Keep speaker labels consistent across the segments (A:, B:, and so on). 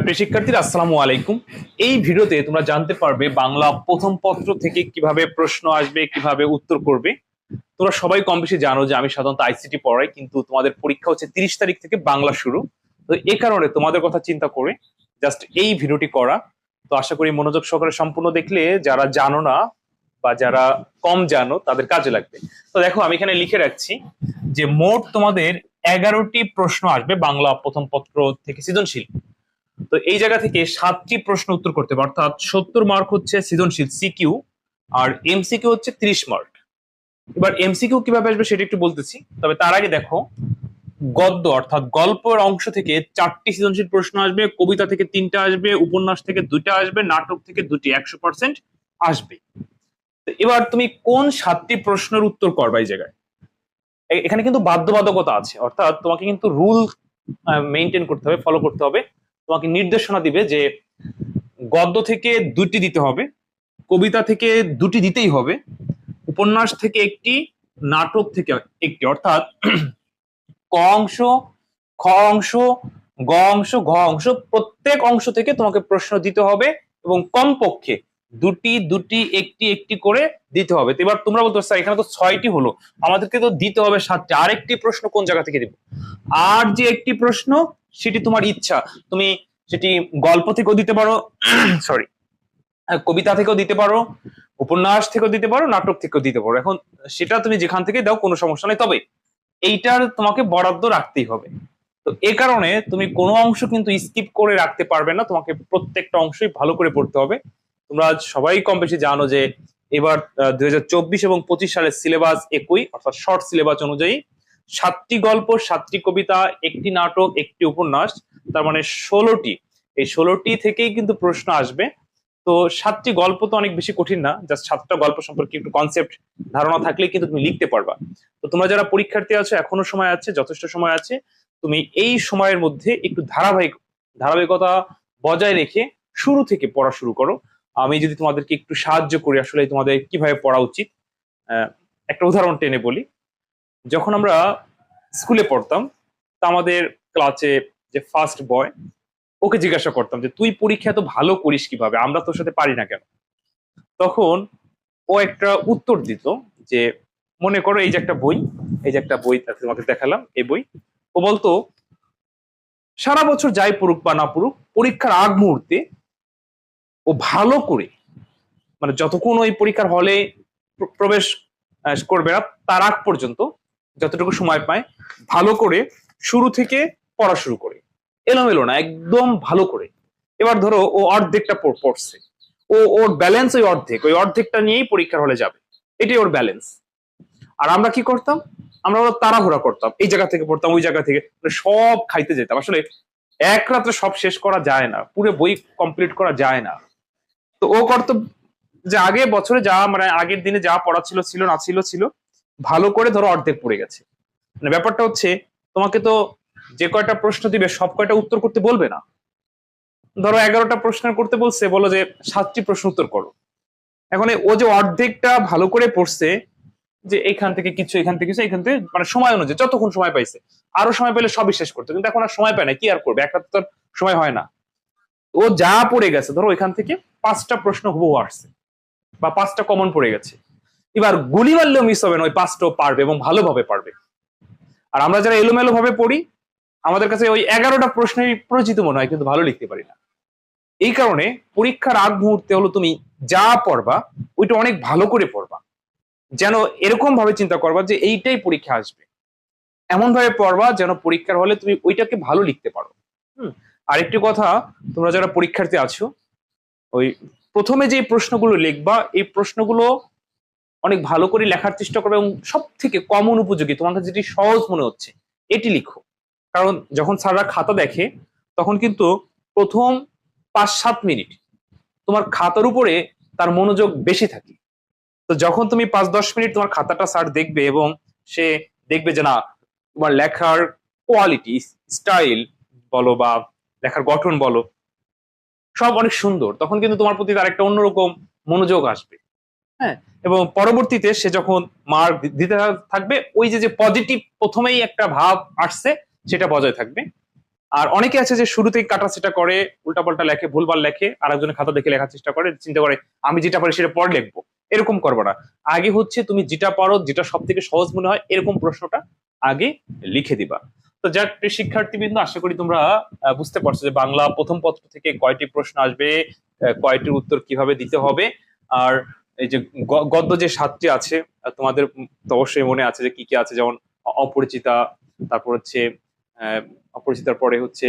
A: প্রিয় শিক্ষার্থীরা, আসসালামু আলাইকুম। এই ভিডিওতে তোমরা জানতে পারবে বাংলা প্রথম পত্র থেকে কীভাবে প্রশ্ন আসবে, কীভাবে উত্তর করবে। তোমরা সবাই কম বেশি জানো যে আমি সাধারণত আইসিটি পড়াই, কিন্তু তোমাদের পরীক্ষা হচ্ছে তিরিশ তারিখ থেকে বাংলা শুরু। তো এই কারণে তোমাদের কথা চিন্তা করে জাস্ট এই ভিডিওটি করা। তো আশা করি মনোযোগ সহকারে সম্পূর্ণ দেখলে যারা জানো না বা যারা কম জানো, তাদের কাজে লাগবে। তো দেখো, আমি এখানে লিখে রাখছি যে মোট তোমাদের এগারোটি প্রশ্ন আসবে বাংলা প্রথম পত্র থেকে সৃজনশীল। তো এই জায়গা থেকে সাতটি প্রশ্ন উত্তর করতে হবে। অর্থাৎ সত্তর মার্ক হচ্ছে সৃজনশীল সিকিউ আর এমসিকিউ হচ্ছে ত্রিশ মার্ক এবার এমসিকিউ কীভাবে আসবে সেটা একটু বলতেছি। তবে তার আগে দেখো, গদ্য অর্থাৎ গল্পের অংশ থেকে চারটি সৃজনশীল প্রশ্ন আসবে, কবিতা থেকে তিনটা আসবে, উপন্যাস থেকে দুইটা আসবে, নাটক থেকে দুটি একশো পার্সেন্ট আসবে। এবার তুমি কোন সাতটি প্রশ্নের উত্তর করবা এই জায়গায়? এখানে কিন্তু বাধ্যবাধকতা আছে। অর্থাৎ তোমাকে কিন্তু রুল মেনটেন করতে হবে ফলো করতে হবে। তোমাকে নির্দেশনা দিবে যে গদ্য থেকে দুটি দিতে হবে কবিতা থেকে দুটি দিতেই হবে উপন্যাস থেকে একটি নাটক থেকে একটি। অর্থাৎ ক অংশ খ অংশ গ অংশ ঘ অংশ প্রত্যেক অংশ থেকে তোমাকে প্রশ্ন দিতে হবে এবং কমপক্ষে দুটি দুটি একটি একটি করে দিতে হবে। এবার তোমরা বলতে পারছ, এখানে তো ছয়টি হলো। আমাদেরকে তো দিতে হবে সাতটি। আরেকটি প্রশ্ন কোন জায়গা থেকে দিব? আর যে একটি প্রশ্ন সেটি তোমার ইচ্ছা। তুমি সেটি গল্প থেকেও দিতে পারো সরি কবিতা থেকেও দিতে পারো, উপন্যাস থেকেও দিতে পারো, নাটক থেকেও দিতে পারো। এখন সেটা তুমি যেখান থেকে দাও, কোনো সমস্যা নেই। তবে এইটার তোমাকে বরাদ্দ রাখতেই হবে। তো এ কারণে তুমি কোনো অংশ কিন্তু স্কিপ করে রাখতে পারবে না। তোমাকে প্রত্যেকটা অংশই ভালো করে পড়তে হবে। তোমরা সবাই কম বেশি জানো যে এবার দুই এবং পঁচিশ সালের সিলেবাস একই, অর্থাৎ শর্ট সিলেবাস অনুযায়ী সাতটি গল্প, সাতটি কবিতা, একটি নাটক, একটি উপন্যাস, তার মানে ষোলোটি। এই ষোলোটি থেকেই কিন্তু প্রশ্ন আসবে। তো সাতটি গল্প তো অনেক বেশি কঠিন না জাস্ট সাতটা গল্প সম্পর্কে একটু কনসেপ্ট ধারণা থাকলে কিন্তু তুমি লিখতে পারবা। তো তোমরা যারা পরীক্ষার্থী আছো, এখনও সময় আছে, যথেষ্ট সময় আছে, তুমি এই সময়ের মধ্যে একটু ধারাবাহিক, ধারাবাহিকতা বজায় রেখে শুরু থেকে পড়া শুরু করো। আমি যদি তোমাদেরকে একটু সাহায্য করি, আসলে তোমাদের কীভাবে পড়া উচিত? একটা উদাহরণ টেনে বলি। যখন আমরা স্কুলে পড়তাম, তা আমাদের ক্লাসে যে ফার্স্ট বয় ওকে জিজ্ঞাসা করতাম যে, তুই পরীক্ষা এত ভালো করিস কীভাবে? আমরা তোর সাথে পারি না কেন? তখন ও একটা উত্তর দিত যে, মনে করো এই যে একটা বই, এই যে একটা বই তোমাকে দেখালাম, এই বই। ও বলতো, সারা বছর যাই পড়ুক বা না পড়ুক, পরীক্ষার আগ মুহূর্তে ও ভালো করে মানে যতক্ষণ ওই পরীক্ষার হলে প্রবেশ করবে না, তার আগ পর্যন্ত যতটুকু সময় পায়, ভালো করে শুরু থেকে পড়া শুরু করে। এলোমেলো না, একদম ভালো করে। এবার ধরো ও অর্ধেকটা পড়ছে। ও, ওর ব্যালেন্স ওই অর্ধেক, ওই অর্ধেকটা নিয়েই পরীক্ষার হলে যাবে। এটাই ওর ব্যালেন্স আর আমরা কি করতাম? আমরা ওরা তাড়াহুড়া করতাম। এই জায়গা থেকে পড়তাম, ওই জায়গা থেকে মানে সব খাইতে যেতাম। আসলে এক রাত্রে সব শেষ করা যায় না, পুরো বই কমপ্লিট করা যায় না। তো ও করতো যে আগে বছরে যা মানে আগের দিনে যা পড়া ছিল ছিল না, ছিল ছিল ভালো করে ধরো অর্ধেক পড়ে গেছে। মানে ব্যাপারটা হচ্ছে, তোমাকে তো যে কয়টা প্রশ্ন দিবে, সব কয়টা উত্তর করতে বলবে না? ধরো এগারোটা প্রশ্ন করতে বলছে, বলো যে সাতটি প্রশ্ন উত্তর করো। এখন ও যে অর্ধেকটা ভালো করে পড়ছে, যে এখান থেকে কিছু, এখান থেকে কিছু, এখান থেকে মানে সময় অনুযায়ী, যতক্ষণ সময় পাইছে, আরও সময় পেলে সবই শেষ করতো, কিন্তু এখন আর সময় পায় না, কি আর করবে? এক রাতে তো সময় হয় না। ও যা পড়ে গেছে, ধরো এখান থেকে পাঁচটা প্রশ্ন হুবহু আসছে, বা পাঁচটা কমন পড়ে গেছে। এবার গুলি মারলেও মিস হবে না, ওই পাঁচটাও পারবে এবং ভালোভাবে পারবে। আর আমরা যারা এলোমেলো ভাবে পড়ি, আমাদের কাছে ওই এগারোটা প্রশ্নই পরিচিত মনে হয়, কিন্তু ভালো লিখতে পারি না। এই কারণে পরীক্ষার আগ মুহূর্তে হলো তুমি যা পড়বা, ওইটা অনেক ভালো করে পড়বা। যেন এরকম ভাবে চিন্তা করবা যে এইটাই পরীক্ষা আসবে। এমন ভাবে পড়বা যেন পরীক্ষার হলে তুমি ওইটাকে ভালো লিখতে পারো। হুম, আরেকটি কথা, তোমরা যারা পরীক্ষার্থী আছো, ওই প্রথমে যে প্রশ্নগুলো লিখবা, এই প্রশ্নগুলো অনেক ভালো করে লেখার চেষ্টা করবে এবং সব থেকে কমন উপযোগী তোমার কাছে যেটি সহজ মনে হচ্ছে, এটি লিখো। কারণ যখন স্যাররা খাতা দেখে, তখন কিন্তু প্রথম পাঁচ সাত মিনিট তোমার খাতার উপরে তার মনোযোগ বেশি থাকে। তো যখন তুমি পাঁচ দশ মিনিট তোমার খাতাটা স্যার দেখবে এবং সে দেখবে যে, না, তোমার লেখার কোয়ালিটি স্টাইল বলো বা লেখার গঠন বলো, সব অনেক সুন্দর। তখন কিন্তু তোমার প্রতি তার একটা অন্যরকম মনোযোগ আসবে। হ্যাঁ এবং পরবর্তীতে সে যখন মার্ক দিতে থাকবে, ওই যে যে পজিটিভ প্রথমেই একটা ভাব আসছে, সেটা বজায় থাকবে। আর অনেকে আছে যে, শুরুতেই কাটা সেটা করে, উল্টাপাল্টা লেখে, ভুলভাল লেখে আর একজনের খাতা দেখে লেখার চেষ্টা করে, চিন্তা করে, আমি যেটা পারি সেটা পরে লিখব। এরকম করব না। আগে হচ্ছে, তুমি যেটা পারো, যেটা সব থেকে সহজ মনে হয়, এরকম প্রশ্নটা আগে লিখে দিবা। তো যাক শিক্ষার্থীবৃন্দ, আশা করি তোমরা বুঝতে পারছ যে, বাংলা প্রথম পত্র থেকে কয়টি প্রশ্ন আসবে কয়টির উত্তর কীভাবে দিতে হবে। আর এই যে গদ্য যে সাতটি আছে তোমাদের তো অবশ্যই মনে আছে যে কি কি আছে? যেমন অপরিচিতা, তারপর হচ্ছে অপরিচিতার পরে হচ্ছে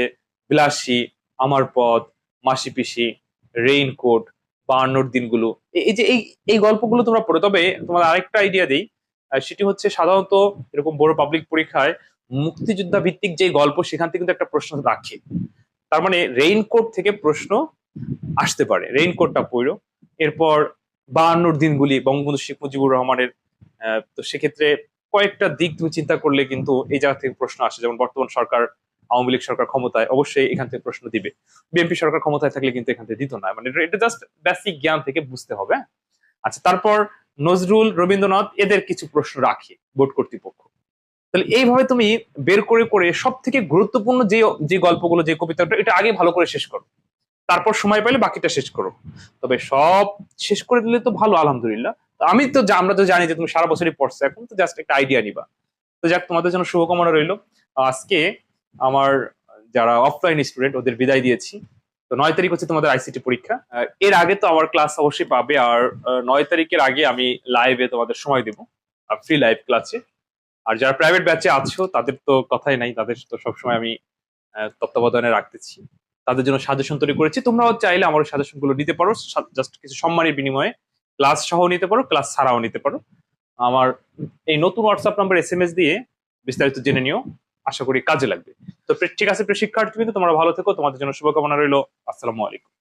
A: বিলাসী, আমার পদ মাসি পিসি, রেইনকোট, বায়ান্নর দিনগুলো। এই যে এই এই গল্পগুলো তোমরা পড়ে, তবে তোমাদের আরেকটা আইডিয়া দিই। সেটি হচ্ছে সাধারণত এরকম বড় পাবলিক পরীক্ষায় মুক্তিযোদ্ধা ভিত্তিক যে গল্প, সেখান থেকে কিন্তু একটা প্রশ্ন রাখে। তার মানে রেইনকোট থেকে প্রশ্ন আসতে পারে। রেইনকোটটা পড়ো। এরপর বায়ান্নর দিনগুলি বঙ্গবন্ধু শেখ মুজিবুর রহমানের তো সেক্ষেত্রে কয়েকটা দিক তুমি চিন্তা করলে কিন্তু এই জায়গা থেকে প্রশ্ন আসে। যেমন বর্তমান সরকার, আওয়ামী লীগ সরকার ক্ষমতায় অবশ্যই এখান থেকে প্রশ্ন দিবে। বিএনপি সরকার ক্ষমতায় থাকলে কিন্তু এখান থেকে দিত না। মানে এটা জাস্ট বেসিক জ্ঞান থেকে বুঝতে হবে হ্যাঁ? আচ্ছা তারপর নজরুল, রবীন্দ্রনাথ, এদের কিছু প্রশ্ন রাখে বোর্ড কর্তৃপক্ষ। তাহলে এইভাবে তুমি বের করে করে সব থেকে গুরুত্বপূর্ণ যে যে গল্পগুলো, যে কবিতাটা, এটা আগে ভালো করে শেষ করো। তারপর সময় পাইলে বাকিটা শেষ করো। তবে সব শেষ করে দিলে তো ভালো, আলহামদুলিল্লাহ। আমি তো আমরা তো জানি যে তুমি সারা বছরই পড়ছো, এখন তো জাস্ট একটা আইডিয়া নিবা। তো যাক, তোমাদের জন্য শুভকামনা রইল। আজকে আমার যারা অফলাইন স্টুডেন্ট ওদের বিদায় দিয়েছি। তো নয় তারিখ হচ্ছে তোমাদের আইসিটি পরীক্ষা। এর আগে তো আমার ক্লাস অবশ্যই পাবে, আর নয় তারিখের আগে আমি লাইভে তোমাদের সময় দেবো ফ্রি লাইভ ক্লাসে আর যারা প্রাইভেট ব্যাচে আছো, তাদের তো কথাই নাই, তাদের তো সবসময় আমি তত্ত্বাবধানে রাখতেছি। তাদের জন্য সাজেশন তৈরি করেছি। তোমরাও চাইলে আমার সাজেশনগুলো নিতে পারো। জাস্ট কিছু সম্মানের বিনিময়ে ক্লাস সহ নিতে পারো ক্লাস ছাড়াও নিতে পারো। আমার এই নতুন WhatsApp number S M S দিয়ে বিস্তারিত জেনে নিও। আশা করি কাজে লাগবে। তো ঠিক আছে প্রিয় শিক্ষার্থী তোমরা ভালো থেকো। তোমাদের জন্য শুভকামনা রইল। আসসালামু আলাইকুম।